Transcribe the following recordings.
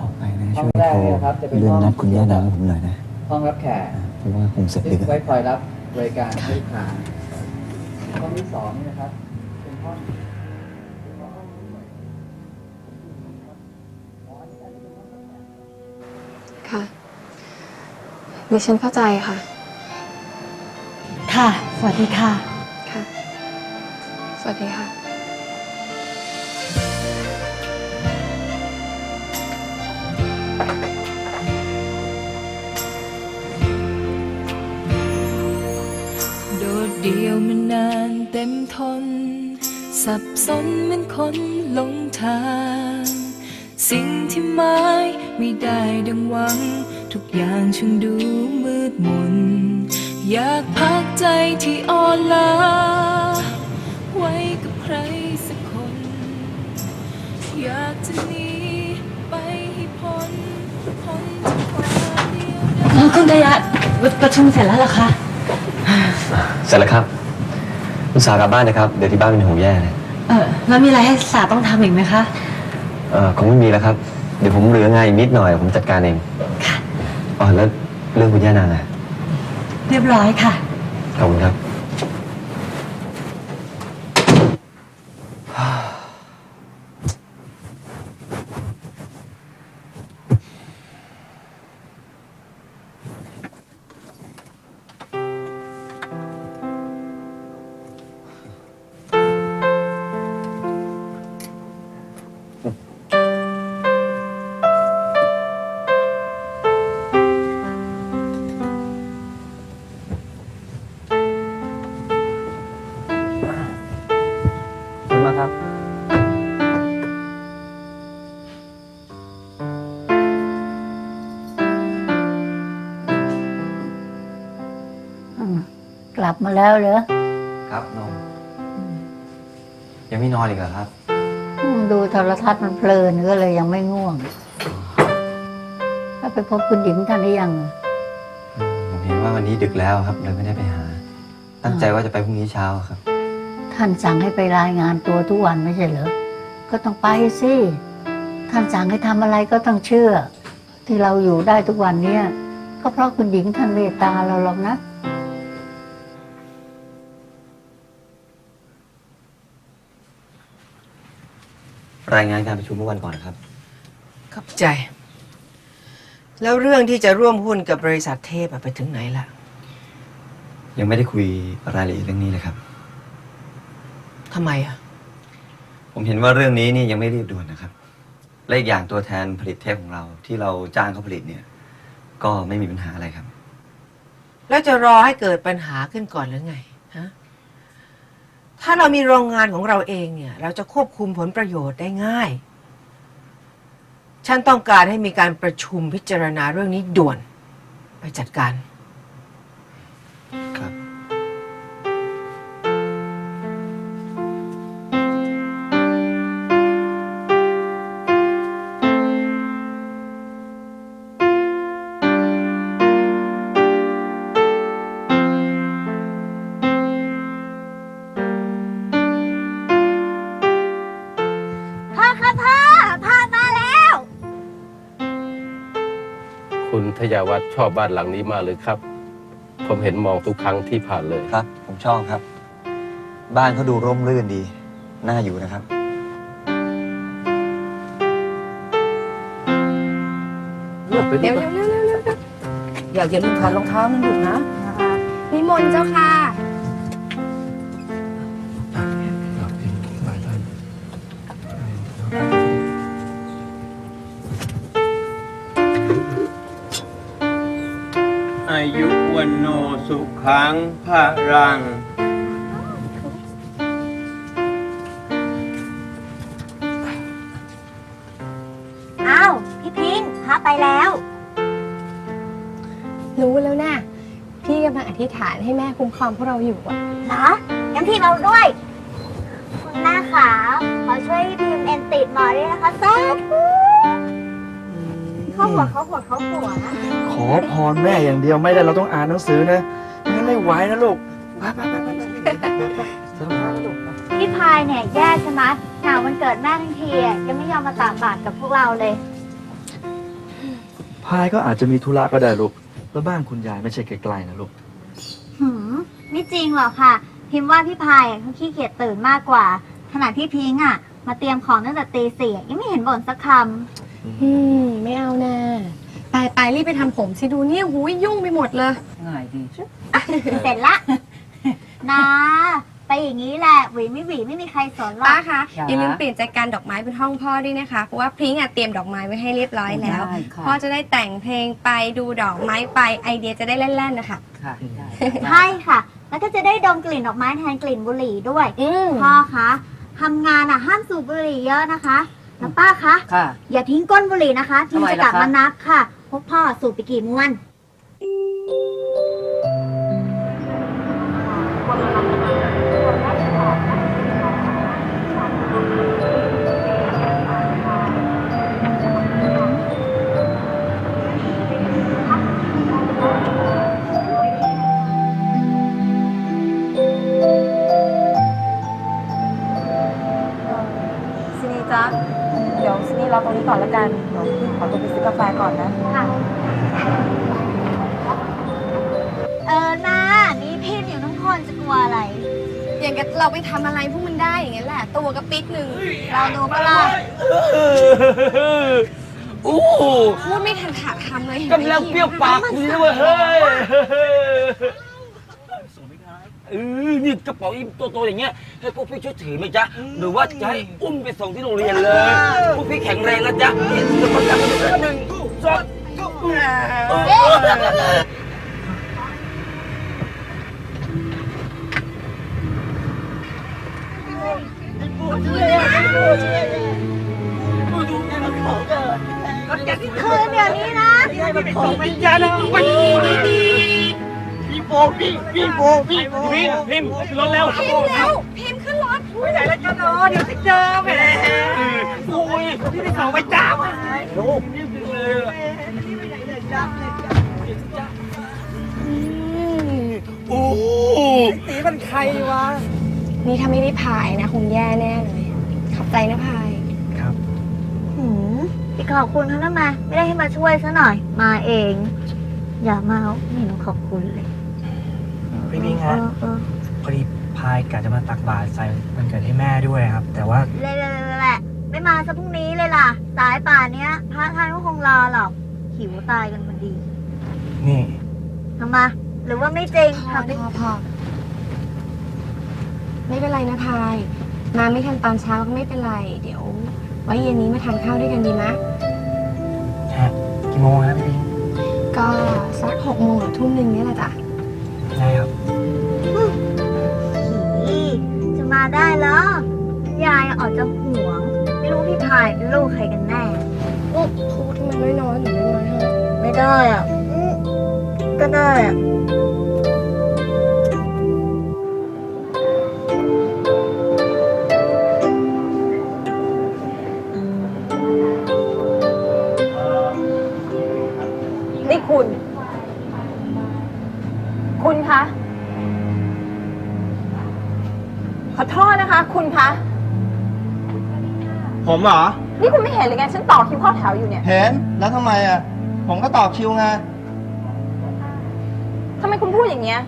ออกไปนะห้อช่งวยแรกโทรเนี่ยครับจะเป็นเลื่อนห้องนัดคุณย่านางให้ผมหน่อยนะห้องรับแขกเพราะว่าคงเสร็จซึ่ดึงกอะไว้คอยรับบริการให้ลูกค้าห้องที่สองนี่นะครับเป็นห้องเป็นห้องผู้ป่วยอ๋ออันนี้อันนี้เป็นห้องรับแขกค่ะดิฉันเข้าใจค่ะ ค่ะ สวัสดีค่ะ ค่ะ สวัสดีค่ะ เดียวมานนานเต็มทน สับสนเหมือนคนหลงทาง สิ่งที่หมายไม่ได้ดังหวัง ทุกอย่างช่างดูมืดมน อยากพักใจที่อ่อนล้าไว้กับใครสักคน อยากจะหนีไปให้พ้นพ้นจากความเดียวดายคุณดายะประชุมเสร็จแล้วเหรอคะ เสร็จแล้วครับคุณสาวกลับบ้านนะครับ เดี๋ยวที่บ้านเป็นห่วงแย่เลยเออแล้วมีอะไรให้สาต้องทำอีกไหมคะ เออคงไม่มีแล้วครับ เดี๋ยวผมเหลืองานอีกนิดหน่อย ผมจัดการเองค่ะอ๋อแล้วเรื่องคุณย่านางอะเรียบร้อยค่ะ ขอบคุณครับขอบ บมาแล้วเหรอครับนมยังไม่นอนอีกเหรอครับอืมดูโทรทัศน์มันเพลินก็เลยยังไม่ง่วงถ้าไปพบคุณหญิงท่านหรือยังอะผมเห็นว่าวันนี้ดึกแล้วครับเลยไม่ได้ไปหา ตั้งใจว่าจะไปพรุ่งนี้เช้าครับ ท่านสั่งให้ไปรายงานตัวทุกวันไม่ใช่เหรอก็ต้องไปสิท่านสั่งให้ทำอะไรก็ต้องเชื่อ ที่เราอยู่ได้ทุกวันเนี้ยก็เพราะคุณหญิงท่านเมตตาเราหรอกนะ รายงานการประชุมเมื่อวันก่อนครับ ขอบใจ แล้วเรื่องที่จะร่วมหุ้นกับบริษัทเทพอะไปถึงไหนละยังไม่ได้คุยรายละเอียดเรื่องนี้เลยครับ ทำไมอะผมเห็นว่าเรื่องนี้นี่ยังไม่รีบด่วนนะครับ และอีกอย่างตัวแทนผลิตเทปของเราที่เราจ้างเขาผลิตเนี่ย ก็ไม่มีปัญหาอะไรครับ แล้วจะรอให้เกิดปัญหาขึ้นก่อนหรือไงฮะ ถ้าเรามีโรงงานของเราเองเนี่ย เราจะควบคุมผลประโยชน์ได้ง่าย ฉันต้องการให้มีการประชุมพิจารณาเรื่องนี้ด่วนไปจัดการ คุณทยาวัฒน์ชอบบ้านหลังนี้มากเลยครับ ผมเห็นมองทุกครั้งที่ผ่านเลย ครับ ผมชอบครับ บ้านเขาดูร่มรื่นดี น่าอยู่นะครับ เร็วเร็วเร็วเร็วเร็วอยากอย่าลืมถอดรองเท้านั่นลูกนะ นิมนต์เจ้าค่ะ โนสุขังพระรัง อ้าว พี่พิงค์พาไปแล้ว รู้แล้วนะ พี่กำลังอธิษฐานให้แม่คุ้มครองพวกเราอยู่อะเหรองั้นพี่เราด้วย คุณแม่ขาขอช่วยพิมพ์เอ็นติดหมอด้วยนะคะสาธุ เขาหัวเขาหัวเขาหัวขอพรแม่อย่างเดียวไม่ได้เราต้องอ่านหนังสือนะงั้นไม่ไหวนะลูกไปไปไปไปพี่พายเนี่ยแย่ใช่ไหมหนาวันเกิดแม่ทั้งทีอะยังไม่ยอมมาตากบาตรกับพวกเราเลย พายก็อาจจะมีธุระก็ได้ลูกแล้วบ้านคุณยายไม่ใช่ไกลๆนะลูกหืมไม่จริงหรอกค่ะ พิมพ์ว่าพี่พายอะเขาขี้เกียจตื่นมากกว่า ขณะที่พิงค์อะ มาเตรียมของตั้งแต่ตีสี่ยังไม่เห็นบ่นสักค อืม ไม่เอานะไปไปรีบไปทำผมสิดูเนี่ยหูยยุ่งไปหมดเลยำเสร็จละ นะไปอย่างนี้แหละหวีไม่หวีไม่มีใครสนหรอป้าก คะอย่าลืมเปลี่ยนจัดการดอกไม้เป็นห้องพ่อด้วยนะคะ เพราะว่าพริ้งอะเตรียมดอกไม้ไว้ให้เรียบร้อยแล้วพ่อจะได้แต่งเพลงไปดูดอกไม้ไปไอเดียจะได้แล่นๆนะคะใช่ค่ะ แล้วก็จะได้ดมกลิ่นดอกไม้แทนกลิ่นบุหรี่ด้วย อืมพ่อคะทำงานอะห้ามสูบบุหรี่เยอะนะคะ แล้วป้าคะ ค่ะ อย่าทิ้งก้นบุหรี่นะคะพิมทำไมจะกลับล่ะคะ มานับค่ะพวกพ่อสูบไปกี่มวน ไปทำอะไรพวกมันได้อย่างนั้นแหละ ตัวกระปิดหนึ่งเราดูปะล่ะโอ้พูดไม่ทันขาดคำเลยห็นไหมกำลังเปรี้ยวปากคุยเลยเว้ยเฮ้ยเออนี่กระเป๋าอิ่มโตๆอย่างเงี้ยให้พวกพี่ช่วยถือไหมจ๊ะหรือว่าจะให้อุ้มไปส่งที่โรงเรียนเลยพวกพี่แข็งแรงนะจ๊ะนี่จะมาจับกันหนึ่งสองเออ คืนเดี๋ยวนี้นะพี่โบพี่พี่โบพี่พิมพิมรถเร็วพิมพ์แล้วพิมพ์ขึ้นรถไปไหนแล้วจ้าเนาะเดี๋ยวติดเจอแหมโอ้ยพี่ได้ข่าวไปจ้ามาโอ้พี่เลยจ้าวโอ้ตีมันใครวะ นี่ถ้าไม่ได้พายนะคงแย่แน่เลย ขอบใจนะพายหืมไปขอบคุณเขาทำไมไม่ได้ให้มาช่วยซะหน่อย มาเอง อย่ามาไม่เห็นต้องขอบคุณเลยพี่พิงเอฮะอเออพอดีพายกะจะมาตักบาตรใส่มันเกิดให้แม่ด้วยครับ แต่ว่าเลยๆแหละไม่มาซะพรุ่งนี้เลยล่ะ สายป่านเนี้ยพระท่านก็คงรอหรอกหิวตายกันพอดีนี่ ทำไมหรือว่าไม่จริงพอทำได้พอพอไม่เป็นไรนะพาย มาไม่ทันตอนเช้าก็ไม่เป็นไร เดี๋ยว ไว้เย็นนี้มาทานข้าวด้วยกันดีมะฮะกี่โมงครับพี่พิงก็สักหกโมงหรือทุ่มหนึ่งนี่แหละจ้ะได้ครับผีจะมาได้เหรอ ยายออกจะห่วง ไม่รู้พี่พายเป็นลูกใครกันแน่ พูดที่มันน้อยๆหรือน้อยๆฮะไม่ได้อะอืมก็ได้อะ ผมเหรอ นี่คุณไม่เห็นเลยไงฉันต่อคิวเข้าแถวอยู่เนี่ยเห็น แล้วทำไมอะ ผมก็ต่อคิวไง ทำไมคุณพูดอย่างเงี้ย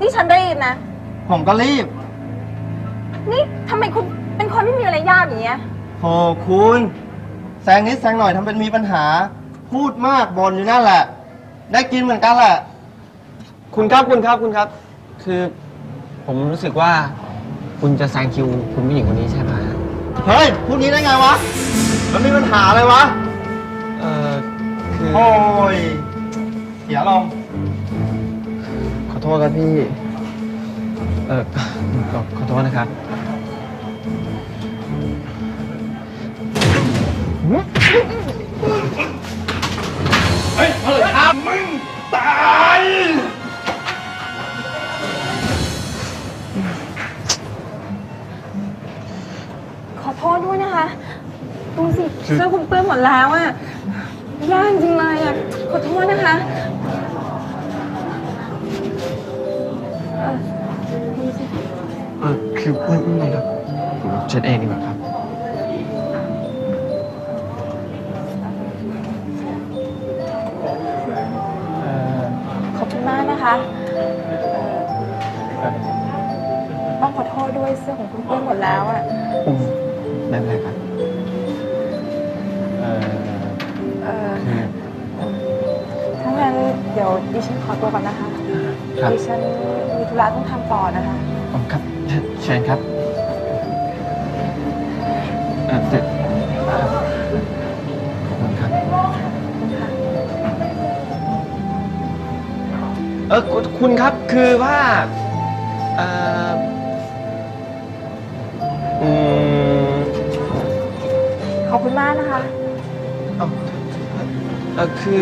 นี่ฉันรีบนะ ผมก็รีบ นี่ทำไมคุณเป็นคนไม่มีอะไรยากอย่างเงี้ย โหคุณแซงนิดแซงหน่อยทำเป็นมีปัญหา พูดมากบนอยู่นั่นแหละ ได้กินเหมือนกันแหละ คุณครับคุณครับคุณครับ คือผมรู้สึกว่า คุณจะแซงคิวคุณผู้หญิงคนนี้ใช่ไหมฮะ เฮ้ยพูดนี้ได้ไงวะ มันมีปัญหาอะไรวะ เออคือโอ้ย เสียลมณ์ขอโทษครับพี่ เออขอขอโทษนะครับขอ เสื้อคุณเปื้อนหมดแล้วอะแย่จริงเลยอะขอโทษนะคะเออคือเพื่อนอุ้มเลครับผมเช็ดเองดีกว่าครับ ขอบคุณมากนะคะเออต้องขอโทษด้วยเสื้อของคุณเปื้อนหมดแล้วอะอุ้มไม่เป็นไรครับ ดี๋ยวดิฉันขอตัวก่อนนะคะครับ ดิฉันมีธุระต้องทำต่อนะคะ อ๋อครับเชิญเชิญครับเอ่อแต่ครับขอบคุณครับ เออคุณคุณครับคือว่าเอ่ออืมขอบคุณมากนะคะ เอาเออคือ